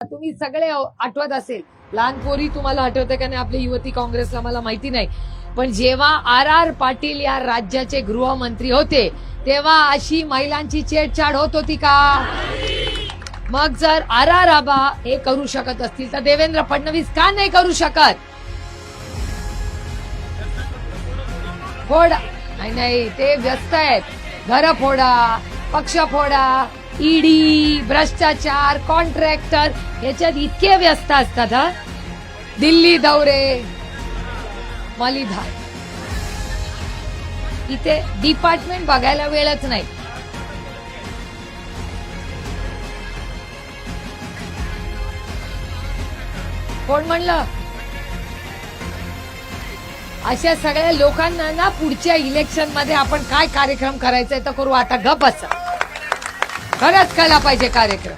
तुम्ही सगळे आठवत असेल. लहान पोरी तुम्हाला आठवते का? नाही आपली युवती काँग्रेसला मला माहिती नाही. पण जेव्हा आर आर पाटील या राज्याचे गृहमंत्री होते तेव्हा अशी महिलांची छेडछाड होत होती का? मग जर आर आर आबा हे करू शकत असतील तर देवेंद्र फडणवीस का नाही करू शकत? फोडा. नाही नाही ते व्यस्त आहेत. घर फोडा पक्ष फोडा. ईडी भ्रष्टाचार कॉन्ट्रॅक्टर याच्यात इतके व्यस्त असतात हा. दिल्ली दौरे मलिधा इथे डिपार्टमेंट बघायला वेळच नाही. कोण म्हणलं? अशा सगळ्या लोकांना ना पुढच्या इलेक्शनमध्ये आपण काय कार्यक्रम करायचा तर करू आता गप असं खरंच केला पाहिजे कार्यक्रम.